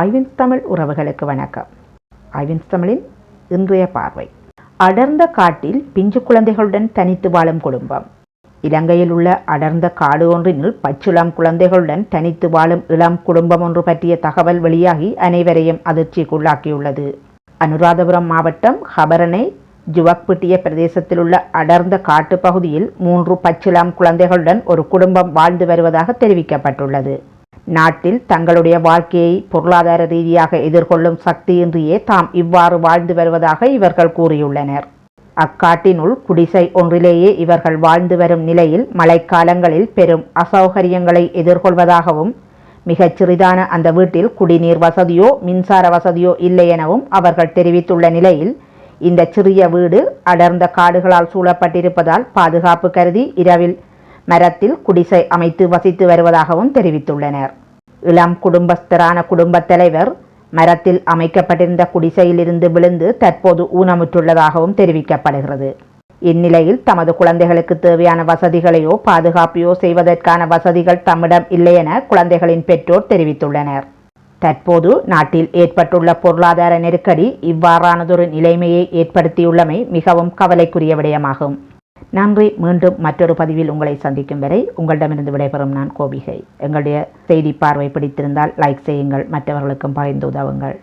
ஐவின்ஸ் தமிழ் உறவுகளுக்கு வணக்கம். ஐவின்ஸ் தமிழின் இன்றைய பார்வை. அடர்ந்த காட்டில் பிஞ்சு குழந்தைகளுடன் தனித்து வாழும் குடும்பம். இலங்கையில் உள்ள அடர்ந்த காடு ஒன்றினில் பச்சிளம் குழந்தைகளுடன் தனித்து வாழும் இளம் குடும்பம் ஒன்று பற்றிய தகவல் வெளியாகி அனைவரையும் அதிர்ச்சிக்குள்ளாக்கியுள்ளது. அனுராதபுரம் மாவட்டம் ஹபரணை ஜுவக்பிட்டிய பிரதேசத்தில் உள்ள அடர்ந்த காட்டுப் பகுதியில் மூன்று பச்சிளம் குழந்தைகளுடன் ஒரு குடும்பம் வாழ்ந்து வருவதாக தெரிவிக்கப்பட்டுள்ளது. நாட்டில் தங்களுடைய வாழ்க்கையை பொருளாதார ரீதியாக எதிர்கொள்ளும் சக்தியின்றியே தாம் இவ்வாறு வாழ்ந்து வருவதாக இவர்கள் கூறியுள்ளனர். அக்காட்டினுள் குடிசை ஒன்றிலேயே இவர்கள் வாழ்ந்து வரும் நிலையில் மழைக்காலங்களில் பெரும் அசௌகரியங்களை எதிர்கொள்வதாகவும் மிகச் சிறிதான அந்த வீட்டில் குடிநீர் வசதியோ மின்சார வசதியோ இல்லை எனவும் அவர்கள் தெரிவித்துள்ள நிலையில் இந்த சிறிய வீடு அடர்ந்த காடுகளால் சூழப்பட்டிருப்பதால் பாதுகாப்பு கருதி இரவில் மரத்தில் குடிசை அமைத்து வசித்து வருவதாகவும் தெரிவித்துள்ளனர். இளம் குடும்பஸ்தரான குடும்பத் தலைவர் மரத்தில் அமைக்கப்பட்டிருந்த குடிசையிலிருந்து விழுந்து தற்போது ஊனமுற்றுள்ளதாகவும் தெரிவிக்கப்படுகிறது. இந்நிலையில் தமது குழந்தைகளுக்கு தேவையான வசதிகளையோ பாதுகாப்பையோ செய்வதற்கான வசதிகள் தம்மிடம் இல்லை என குழந்தைகளின் பெற்றோர் தெரிவித்துள்ளனர். தற்போது நாட்டில் ஏற்பட்டுள்ள பொருளாதார நெருக்கடி இவ்வாறானதொரு நிலைமையை ஏற்படுத்தியுள்ளமை மிகவும் கவலைக்குரிய விடயமாகும். நன்றி. மீண்டும் மற்றொரு பதிவில் உங்களை சந்திக்கும் வரை உங்களிடமிருந்து விடைபெறும் நான் கோபிகை. எங்களுடைய செய்தி பார்வை பிடித்திருந்தால் லைக் செய்யுங்கள். மற்றவர்களுக்கும் பகிர்ந்து உதவுங்கள்.